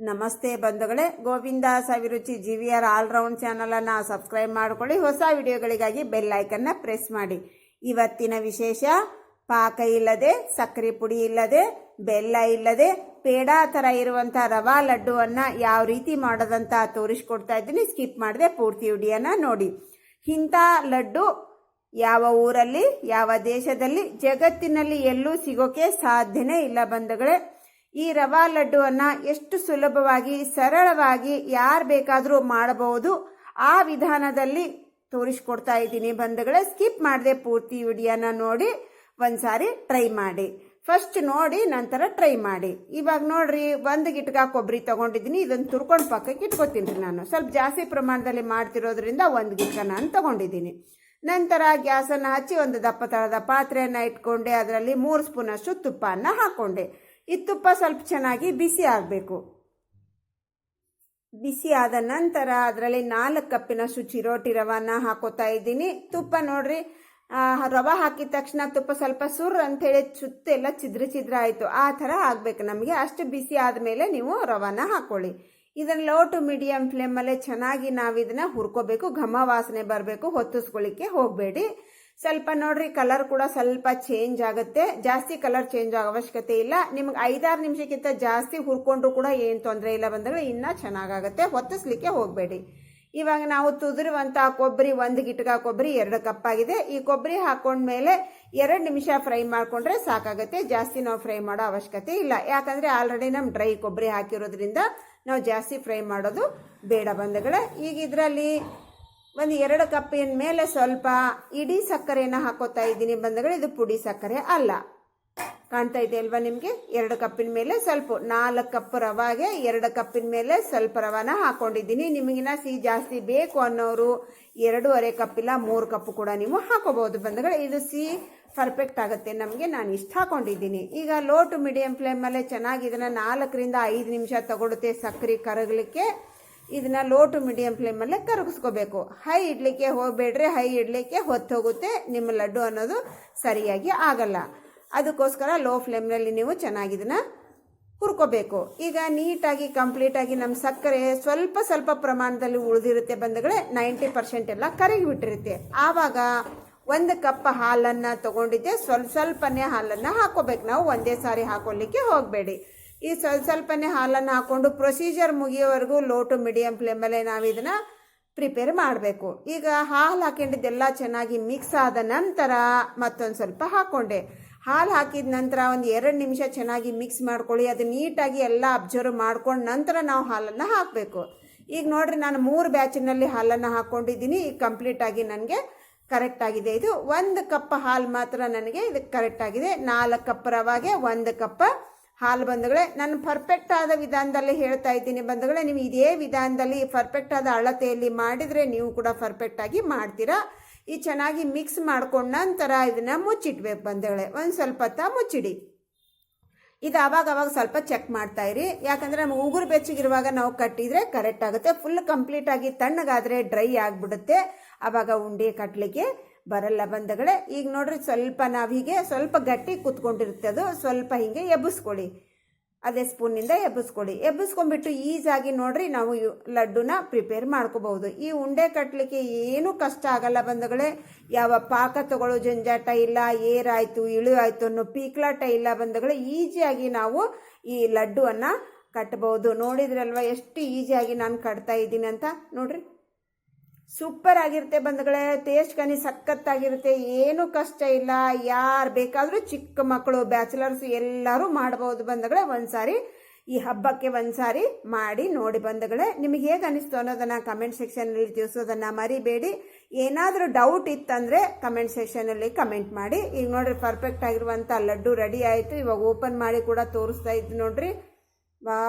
ನಮಸ್ತೆ ಬಂಧುಗಳೇ. Govinda Saviruchi G V R all round ಚಾನಲನ್ನು ಸಬ್ಸ್ಕ್ರೈಬ್ ಮಾಡಿಕೊಳ್ಳಿ. ಹೊಸ ವಿಡಿಯೋಗಳಿಗಾಗಿ ಬೆಲ್ ಐಕನ್ನ ಪ್ರೆಸ್ ಮಾಡಿ. ಇವತ್ತಿನ ವಿಶೇಷ, ಪಾಕ ಇಲ್ಲದೆ ಸಕ್ಕರೆ ಪುಡಿ ಇಲ್ಲದೆ, ಬೆಲ್ಲ ಇಲ್ಲದೆ, ಪೇಡ ಥರ ಇರುವಂಥ ರವಾ ಲಡ್ಡುವನ್ನು ಯಾವ ರೀತಿ ಮಾಡೋದಂತ ತೋರಿಸ್ಕೊಡ್ತಾ ಇದ್ದೀನಿ. ಸ್ಕಿಪ್ ಮಾಡಿದೆ ಪೂರ್ತಿ ವಿಡಿಯೋನ ನೋಡಿ. ಇಂಥ ಲಡ್ಡು ಯಾವ ಊರಲ್ಲಿ, ಯಾವ ದೇಶದಲ್ಲಿ, ಜಗತ್ತಿನಲ್ಲಿ ಎಲ್ಲೂ ಸಿಗೋಕೆ ಸಾಧ್ಯನೇ ಇಲ್ಲ ಬಂಧುಗಳೇ. ಈ ರವಾ ಲಡ್ಡುವನ್ನು ಎಷ್ಟು ಸುಲಭವಾಗಿ, ಸರಳವಾಗಿ ಯಾರು ಬೇಕಾದರೂ ಮಾಡಬಹುದು. ಆ ವಿಧಾನದಲ್ಲಿ ತೋರಿಸ್ಕೊಡ್ತಾ ಇದ್ದೀನಿ ಬಂಧುಗಳೇ. ಸ್ಕಿಪ್ ಮಾಡದೆ ಪೂರ್ತಿ ವಿಡಿಯೋನ ನೋಡಿ, ಒಂದ್ಸಾರಿ ಟ್ರೈ ಮಾಡಿ. ಫಸ್ಟ್ ನೋಡಿ, ನಂತರ ಟ್ರೈ ಮಾಡಿ. ಇವಾಗ ನೋಡ್ರಿ, ಒಂದು ಗಿಟ್ಕ ಕೊಬ್ಬರಿ ತಗೊಂಡಿದ್ದೀನಿ. ಇದನ್ನು ತುರ್ಕೊಂಡು ಪಕ್ಕಕ್ಕೆ ಇಟ್ಕೊತೀನಿ ರೀ ನಾನು. ಸ್ವಲ್ಪ ಜಾಸ್ತಿ ಪ್ರಮಾಣದಲ್ಲಿ ಮಾಡ್ತಿರೋದ್ರಿಂದ ಒಂದು ಗಿಟ್ಕ ನಾನು ತಗೊಂಡಿದ್ದೀನಿ. ನಂತರ ಗ್ಯಾಸನ್ನು ಹಚ್ಚಿ ಒಂದು ದಪ್ಪ ತಳದ ಪಾತ್ರೆಯನ್ನು ಇಟ್ಕೊಂಡೆ, ಅದರಲ್ಲಿ ಮೂರು ಸ್ಪೂನಷ್ಟು ತುಪ್ಪವನ್ನು ಹಾಕ್ಕೊಂಡೆ ಈ ತುಪ್ಪ ಸ್ವಲ್ಪ ಚೆನ್ನಾಗಿ ಬಿಸಿ ಆಗಬೇಕು. ಬಿಸಿ ಆದ ನಂತರ ಅದರಲ್ಲಿ ನಾಲ್ಕು ಕಪ್ಪಿನಷ್ಟು ಚಿರೋಟಿ ರವಾನ ಹಾಕೋತಾ ಇದ್ದೀನಿ. ತುಪ್ಪ ನೋಡ್ರಿ ರವ ಹಾಕಿದ ತಕ್ಷಣ ತುಪ್ಪ ಸ್ವಲ್ಪ ಸುರ್ ಅಂತೇಳಿ ಸುತ್ತೆಲ್ಲ ಚಿದ್ರ ಚಿದ್ರ ಆಯಿತು. ಆ ಥರ ಆಗಬೇಕು ನಮಗೆ. ಅಷ್ಟು ಬಿಸಿ ಆದಮೇಲೆ ನೀವು ರವಾನ ಹಾಕ್ಕೊಳ್ಳಿ ಇದನ್ನು ಲೋ ಟು ಮೀಡಿಯಮ್ ಫ್ಲೇಮಲ್ಲೇ ಚೆನ್ನಾಗಿ ನಾವು ಇದನ್ನು ಹುರ್ಕೋಬೇಕು, ಘಮ ವಾಸನೆ ಬರಬೇಕು, ಹೊತ್ತಿಸ್ಕೊಳ್ಳಿಕ್ಕೆ ಹೋಗಬೇಡಿ. ಸ್ವಲ್ಪ ನೋಡ್ರಿ ಕಲರ್ ಕೂಡ ಸ್ವಲ್ಪ ಚೇಂಜ್ ಆಗುತ್ತೆ. ಜಾಸ್ತಿ ಕಲರ್ ಚೇಂಜ್ ಆಗೋ ಅವಶ್ಯಕತೆ ಇಲ್ಲ. ನಿಮ್ಗೆ ಐದಾರು ನಿಮಿಷಕ್ಕಿಂತ ಜಾಸ್ತಿ ಹುರ್ಕೊಂಡ್ರು ಕೂಡ ಏನು ತೊಂದರೆ ಇಲ್ಲ ಬಂದಾಗ ಇನ್ನೂ ಚೆನ್ನಾಗಾಗುತ್ತೆ. ಹೊತ್ತಿಸ್ಲಿಕ್ಕೆ ಹೋಗಬೇಡಿ. ಇವಾಗ ನಾವು ತುದಿರುವಂಥ ಕೊಬ್ಬರಿ, ಒಂದು ಗಿಟ್ಗ ಕೊಬ್ಬರಿ, ಎರಡು ಕಪ್ ಆಗಿದೆ. ಈ ಕೊಬ್ಬರಿ ಹಾಕೊಂಡ್ಮೇಲೆ ಎರಡು ನಿಮಿಷ ಫ್ರೈ ಮಾಡಿಕೊಂಡ್ರೆ ಸಾಕಾಗುತ್ತೆ. ಜಾಸ್ತಿ ನಾವು ಫ್ರೈ ಮಾಡೋ ಅವಶ್ಯಕತೆ ಇಲ್ಲ. ಯಾಕಂದರೆ ಆಲ್ರೆಡಿ ನಮ್ಮ ಡ್ರೈ ಕೊಬ್ಬರಿ ಹಾಕಿರೋದ್ರಿಂದ ನಾವು ಜಾಸ್ತಿ ಫ್ರೈ ಮಾಡೋದು ಬೇಡ ಬಂಧುಗಳೇ. ಈಗ ಇದರಲ್ಲಿ ಒಂದು ಎರಡು ಕಪ್ಪಿನ ಮೇಲೆ ಸ್ವಲ್ಪ ಇಡೀ ಸಕ್ಕರೆಯನ್ನು ಹಾಕೋತಾ ಇದ್ದೀನಿ ಬಂಧುಗಳು, ಇದು ಪುಡಿ ಸಕ್ಕರೆ ಅಲ್ಲ. ಕಾಣ್ತಾ ಇದೆ ಅಲ್ವಾ ನಿಮಗೆ? ಎರಡು ಕಪ್ಪಿನ ಮೇಲೆ ಸ್ವಲ್ಪ, ನಾಲ್ಕು ಕಪ್ ರವಾಗೆ ಎರಡು ಕಪ್ಪಿನ ಮೇಲೆ ಸ್ವಲ್ಪ ರವಾನ ಹಾಕೊಂಡಿದ್ದೀನಿ. ನಿಮಗಿನ ಸಿಹಿ ಜಾಸ್ತಿ ಬೇಕು ಅನ್ನೋರು ಎರಡೂವರೆ ಇಲ್ಲ ಮೂರು ಕಪ್ ಕೂಡ ನೀವು ಹಾಕೋಬಹುದು ಬಂಧುಗಳು. ಇದು ಸಿಹಿ ಪರ್ಫೆಕ್ಟ್ ಆಗುತ್ತೆ ನಮಗೆ, ನಾನು ಇಷ್ಟ ಹಾಕೊಂಡಿದ್ದೀನಿ. ಈಗ ಲೋ ಟು ಮೀಡಿಯಂ ಫ್ಲೇಮಲ್ಲೇ ಚೆನ್ನಾಗಿ ಇದನ್ನು ನಾಲ್ಕರಿಂದ ಐದು ನಿಮಿಷ ತಗೊಳುತ್ತೆ ಸಕ್ಕರೆ ಕರಗಲಿಕ್ಕೆ. ಇದನ್ನ ಲೋ ಟು ಮೀಡಿಯಂ ಫ್ಲೇಮಲ್ಲೇ ಕರಗಿಸ್ಕೋಬೇಕು. ಹೈ ಇಡ್ಲಿಕ್ಕೆ ಹೋಗಬೇಡ್ರಿ, ಹೈ ಇಡ್ಲಿಕ್ಕೆ ಹೊತ್ತೋಗುತ್ತೆ ನಿಮ್ಮ ಲಡ್ಡು ಅನ್ನೋದು ಸರಿಯಾಗಿ ಆಗಲ್ಲ. ಅದಕ್ಕೋಸ್ಕರ ಲೋ ಫ್ಲೇಮ್ನಲ್ಲಿ ನೀವು ಚೆನ್ನಾಗಿ ಇದನ್ನ ಹುರ್ಕೋಬೇಕು. ಈಗ ನೀಟಾಗಿ ಕಂಪ್ಲೀಟಾಗಿ ನಮ್ಮ ಸಕ್ಕರೆ ಸ್ವಲ್ಪ ಸ್ವಲ್ಪ ಪ್ರಮಾಣದಲ್ಲಿ ಉಳಿದಿರುತ್ತೆ ಬಂದಗಳೇ ನೈಂಟಿ ಪರ್ಸೆಂಟ್ ಎಲ್ಲ ಕರಗಿ ಬಿಟ್ಟಿರುತ್ತೆ ಆವಾಗ ಒಂದು ಕಪ್ ಹಾಲನ್ನು ತಗೊಂಡಿದ್ದೆ. ಸ್ವಲ್ಪ ಸ್ವಲ್ಪನೇ ಹಾಲನ್ನು ಹಾಕೋಬೇಕು ನಾವು ಒಂದೇ ಸಾರಿ ಹಾಕೊಳ್ಳಿಕ್ಕೆ ಹೋಗಬೇಡಿ. ಈ ಸ್ವಲ್ಪ ಸ್ವಲ್ಪನೇ ಹಾಲನ್ನು ಹಾಕ್ಕೊಂಡು ಪ್ರೊಸೀಜರ್ ಮುಗಿಯೋವರೆಗೂ ಲೋ ಟು ಮೀಡಿಯಂ ಫ್ಲೇಮಲ್ಲೇ ನಾವು ಇದನ್ನು ಪ್ರಿಪೇರ್ ಮಾಡಬೇಕು. ಈಗ ಹಾಲು ಹಾಕೊಂಡಿದ್ದೆಲ್ಲ ಚೆನ್ನಾಗಿ ಮಿಕ್ಸ್ ಆದ ನಂತರ ಮತ್ತೊಂದು ಸ್ವಲ್ಪ ಹಾಕ್ಕೊಂಡೆ ಹಾಲು ಹಾಕಿದ ನಂತರ ಒಂದು ಎರಡು ನಿಮಿಷ ಚೆನ್ನಾಗಿ ಮಿಕ್ಸ್ ಮಾಡ್ಕೊಳ್ಳಿ. ಅದು ನೀಟಾಗಿ ಎಲ್ಲ ಅಬ್ಸರ್ವ್ ಮಾಡ್ಕೊಂಡು ನಂತರ ನಾವು ಹಾಲನ್ನು ಹಾಕಬೇಕು. ಈಗ ನೋಡ್ರಿ ನಾನು ಮೂರು ಬ್ಯಾಚಿನಲ್ಲಿ ಹಾಲನ್ನು ಹಾಕ್ಕೊಂಡಿದ್ದೀನಿ ಈಗ ಕಂಪ್ಲೀಟಾಗಿ ನನಗೆ ಕರೆಕ್ಟ್ ಆಗಿದೆ. ಇದು ಒಂದು ಕಪ್ ಹಾಲು ಮಾತ್ರ ನನಗೆ ಇದು ಕರೆಕ್ಟ್ ಆಗಿದೆ. ನಾಲ್ಕು ಕಪ್ ರವಾಗೆ ಒಂದು ಕಪ್ ಹಾಲು ಬಂಧುಗಳೇ, ನಾನು ಪರ್ಫೆಕ್ಟ್ ಆದ ವಿಧಾನದಲ್ಲಿ ಹೇಳ್ತಾ ಇದ್ದೀನಿ ಬಂಧುಗಳೇ, ನೀವು ಇದೇ ವಿಧಾನದಲ್ಲಿ ಪರ್ಫೆಕ್ಟ್ ಆದ ಅಳತೆಯಲ್ಲಿ ಮಾಡಿದರೆ ನೀವು ಕೂಡ ಪರ್ಫೆಕ್ಟ್ ಆಗಿ ಮಾಡ್ತೀರಾ. ಈ ಚೆನ್ನಾಗಿ ಮಿಕ್ಸ್ ಮಾಡ್ಕೊಂಡ ನಂತರ ಇದನ್ನು ಮುಚ್ಚಿಡ್ಬೇಕು ಬಂಧುಗಳೇ, ಒಂದು ಸ್ವಲ್ಪ ತ ಮುಚ್ಚಿಡಿ. ಇದು ಅವಾಗ ಅವಾಗ ಸ್ವಲ್ಪ ಚೆಕ್ ಮಾಡ್ತಾ ಇರಿ. ಯಾಕಂದರೆ ನಮ್ಮ ಉಗುರು ಬೆಚ್ಚಗಿರುವಾಗ ನಾವು ಕಟ್ಟಿದರೆ ಕರೆಕ್ಟ್ ಆಗುತ್ತೆ. ಫುಲ್ ಕಂಪ್ಲೀಟಾಗಿ ತಣ್ಣಗಾದ್ರೆ ಡ್ರೈ ಆಗಿಬಿಡುತ್ತೆ. ಆವಾಗ ಉಂಡೆ ಕಟ್ಟಲಿಕ್ಕೆ ಬರಲ್ಲ ಬಂಧುಗಳೇ, ಈಗ ನೋಡ್ರಿ ಸ್ವಲ್ಪ ನಾವು ಹೀಗೆ ಸ್ವಲ್ಪ ಗಟ್ಟಿ ಕುತ್ಕೊಂಡಿರುತ್ತೆ ಅದು, ಸ್ವಲ್ಪ ಹೀಗೆ ಎಬ್ಬಿಸ್ಕೊಳ್ಳಿ. ಅದೇ ಸ್ಪೂನಿಂದ ಎಬ್ಬಿಸ್ಕೊಳ್ಳಿ. ಎಬ್ಬಿಸ್ಕೊಂಡ್ಬಿಟ್ಟು ಈಸಾಗಿ ನೋಡ್ರಿ ನಾವು ಲಡ್ಡುನ ಪ್ರಿಪೇರ್ ಮಾಡ್ಕೋಬಹುದು. ಈ ಉಂಡೆ ಕಟ್ಟಲಿಕ್ಕೆ ಏನೂ ಕಷ್ಟ ಆಗಲ್ಲ ಬಂಧುಗಳೇ. ಯಾವ ಪಾಕ ತಗೊಳ್ಳೋ ಜಂಜಾಟ ಇಲ್ಲ, ಏರಾಯ್ತು, ಇಳು ಆಯ್ತು ಅನ್ನೋ ಪೀಕ್ಲಾಟ ಇಲ್ಲ ಬಂಧುಗಳೇ. ಈಸಿಯಾಗಿ ನಾವು ಈ ಲಡ್ಡುವನ್ನು ಕಟ್ಟಬಹುದು ನೋಡಿದ್ರಲ್ವ ಎಷ್ಟು ಈಸಿಯಾಗಿ ನಾನು ಕಟ್ತಾ ಇದ್ದೀನಿ ಅಂತ? ನೋಡ್ರಿ. ಸೂಪರ್ ಆಗಿರುತ್ತೆ ಬಂಧುಗಳೇ ಟೇಸ್ಟ್ ಕನಿ ಸಖತ್ತಾಗಿರುತ್ತೆ, ಏನು ಕಷ್ಟ ಇಲ್ಲ, ಯಾರು ಬೇಕಾದರೂ ಚಿಕ್ಕ ಮಕ್ಕಳು ಬ್ಯಾಚುಲರ್ಸ್ ಎಲ್ಲರೂ ಮಾಡಬಹುದು ಬಂಧುಗಳೇ, ಒಂದ್ಸಾರಿ ಈ ಹಬ್ಬಕ್ಕೆ ಒಂದ್ಸಾರಿ ಮಾಡಿ ನೋಡಿ ಬಂಧುಗಳೇ. ನಿಮಗೆ ಹೇಗೆ ಅನಿಸ್ತು ಅನ್ನೋದನ್ನ ಕಮೆಂಟ್ ಸೆಕ್ಷನಲ್ಲಿ ತಿಳಿಸೋದನ್ನ ಮರಿಬೇಡಿ. ಏನಾದರೂ ಡೌಟ್ ಇತ್ತಂದರೆ ಕಮೆಂಟ್ ಸೆಕ್ಷನಲ್ಲಿ ಕಮೆಂಟ್ ಮಾಡಿ. ಈಗ ನೋಡ್ರಿ ಪರ್ಫೆಕ್ಟ್ ಆಗಿರುವಂಥ ಲಡ್ಡು ರೆಡಿ ಆಯಿತು. ಇವಾಗ ಓಪನ್ ಮಾಡಿ ಕೂಡ ತೋರಿಸ್ತಾ ಇದ್ದು ನೋಡ್ರಿ. ವಾ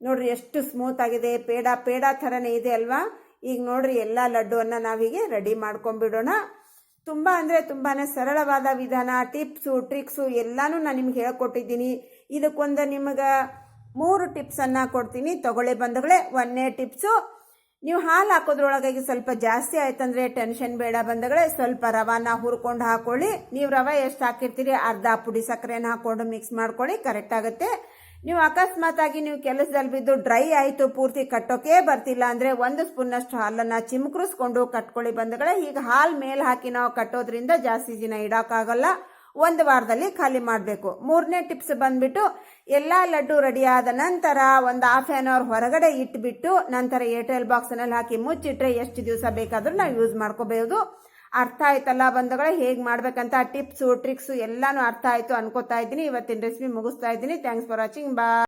ನೋಡ್ರಿ, ಎಷ್ಟು ಸ್ಮೂತ್ ಆಗಿದೆ. ಪೇಡ ಪೇಡ ಥರನೇ ಇದೆ ಅಲ್ವಾ? ಈಗ ನೋಡ್ರಿ ಎಲ್ಲ ಲಡ್ಡುವನ್ನು ನಾವೀಗೆ ರೆಡಿ ಮಾಡ್ಕೊಂಡ್ಬಿಡೋಣ. ತುಂಬ ಅಂದರೆ ತುಂಬಾ ಸರಳವಾದ ವಿಧಾನ ಟಿಪ್ಸು ಟ್ರಿಕ್ಸು ಎಲ್ಲನೂ ನಾನು ನಿಮ್ಗೆ ಹೇಳ್ಕೊಟ್ಟಿದ್ದೀನಿ. ಇದಕ್ಕೊಂದು ನಿಮಗೆ ಮೂರು ಟಿಪ್ಸನ್ನು ಕೊಡ್ತೀನಿ. ತಗೊಳ್ಳಿ ಬಂದಗಳೇ ಒಂದನೇ ಟಿಪ್ಸು ನೀವು ಹಾಲು ಹಾಕೋದ್ರೊಳಗಾಗಿ ಸ್ವಲ್ಪ ಜಾಸ್ತಿ ಆಯ್ತಂದ್ರೆ ಟೆನ್ಷನ್ ಬೇಡ ಬಂದಗಳೇ ಸ್ವಲ್ಪ ರವಾನ ಹುರ್ಕೊಂಡು ಹಾಕೊಳ್ಳಿ. ನೀವು ರವೆ ಎಷ್ಟು ಹಾಕಿರ್ತೀರಿ, ಅರ್ಧ ಪುಡಿ ಸಕ್ಕರೆನ ಹಾಕೊಂಡು ಮಿಕ್ಸ್ ಮಾಡ್ಕೊಳ್ಳಿ ಕರೆಕ್ಟ್ ಆಗುತ್ತೆ. ನೀವು ಅಕಸ್ಮಾತಾಗಿ ನೀವು ಕೆಲಸದಲ್ಲಿ ಬಿದ್ದು ಡ್ರೈ ಆಯಿತು, ಪೂರ್ತಿ ಕಟ್ಟೋಕೆ ಬರ್ತಿಲ್ಲ ಅಂದರೆ ಒಂದು ಸ್ಪೂನ್ನಷ್ಟು ಹಾಲನ್ನು ಚಿಮ್ಕರಿಸ್ಕೊಂಡು ಕಟ್ಕೊಳ್ಳಿ ಬಂಧುಗಳೇ. ಈಗ ಹಾಲು ಮೇಲೆ ಹಾಕಿ ನಾವು ಕಟ್ಟೋದ್ರಿಂದ ಜಾಸ್ತಿ ದಿನ ಇಡೋಕ್ಕಾಗಲ್ಲ. ಒಂದು ವಾರದಲ್ಲಿ ಖಾಲಿ ಮಾಡಬೇಕು. ಮೂರನೇ ಟಿಪ್ಸ್ ಬಂದ್ಬಿಟ್ಟು, ಎಲ್ಲ ಲಡ್ಡು ರೆಡಿ ಆದ ನಂತರ ಒಂದು ಹಾಫ್ ಆನ್ ಅವರ್ ಹೊರಗಡೆ ಇಟ್ಬಿಟ್ಟು, ನಂತರ ಏರ್ಟೆಲ್ ಬಾಕ್ಸ್ನಲ್ಲಿ ಹಾಕಿ ಮುಚ್ಚಿಟ್ರೆ ಎಷ್ಟು ದಿವಸ ಬೇಕಾದರೂ ನಾವು ಯೂಸ್ ಮಾಡ್ಕೋಬಹುದು ಅರ್ಥ ಆಯ್ತಲ್ಲ ಬಂಧುಗಳೇ? ಹೇಗೆ ಮಾಡ್ಬೇಕಂತ ಟಿಪ್ಸು, ಟ್ರಿಕ್ಸು ಎಲ್ಲಾನು ಅರ್ಥ ಆಯ್ತು ಅನ್ಕೋತಾ ಇದ್ದೀನಿ. ಇವತ್ತಿನ ರೆಸಿಪಿ ಮುಗಿಸ್ತಾ ಇದ್ದೀನಿ. ಥ್ಯಾಂಕ್ಸ್ ಫಾರ್ ವಾಚಿಂಗ್ ಬಾ